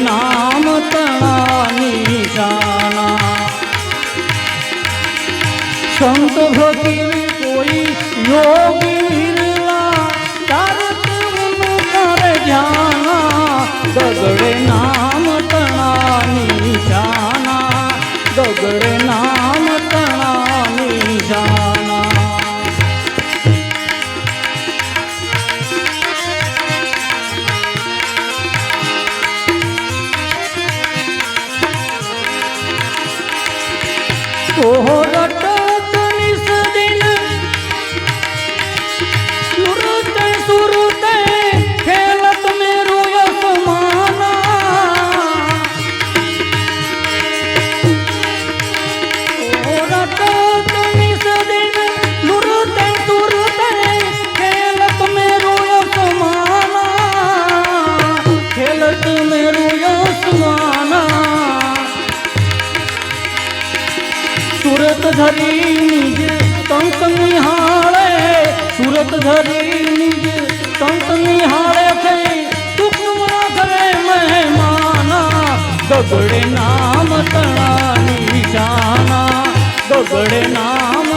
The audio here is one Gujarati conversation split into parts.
નામ તણા નિશાના સંત ભક્તિ કોઈ યોગી ওহ রট સુરત ધરી તંત નિહાળે સુરત ધરી તંત નિહાળે ગગડે નામ તણાની નિશાના ગગડે નામ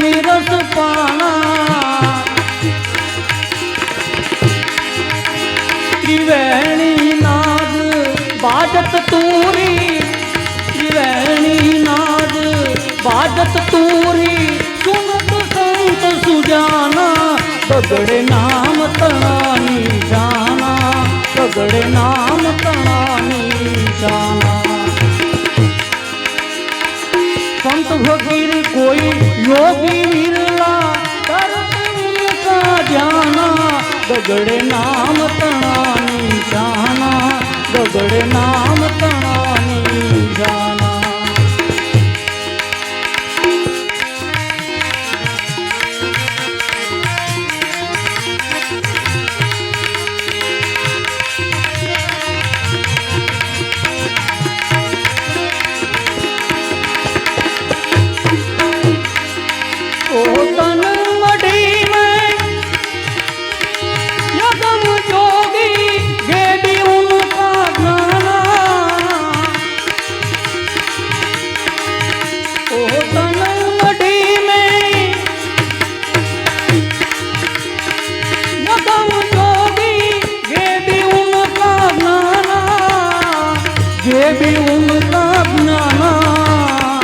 रस पाना त्रिवेणी नाद बाजत तूरी। त्रिवेणी नाद बाजत तूरी। सुनत संत सुजाना बगड़े नाम तनानी जाना। बगड़े नाम तनानी जाना। संत भगवान યોગી વિરલા તરત કા જાના ગગડે નામ તણાની જાના ગગડે નામ તણાની જે બી ઊંઘતા જ્ઞાના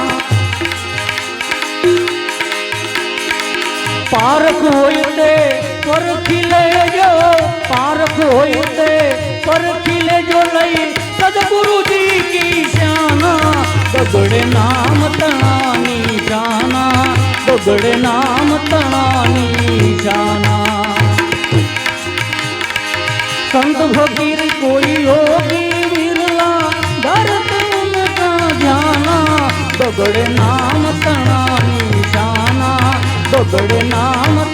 પારખ હોય તે પરખી લેજો, પારખ હોય તે પરખી લેજો લઈ સદગુરુજી કી શાના. બગડે નામ તણાની જાના બગડે નામ તણાની જાના સંત ભગી બગડ નામ તણાની શાના બગડ નામ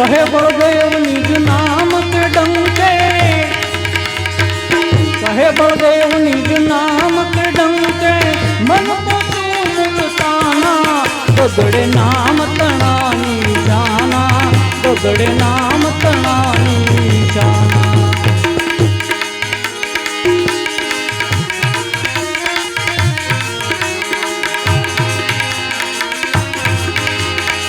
કહે બળદેવ, નિજ નામ કે ડંકે. કહે બળદેવ, નિજ નામ કે ડંકે. મન પોતું મુક્તાના બગડે નામ તણાની જાના બગડે નામ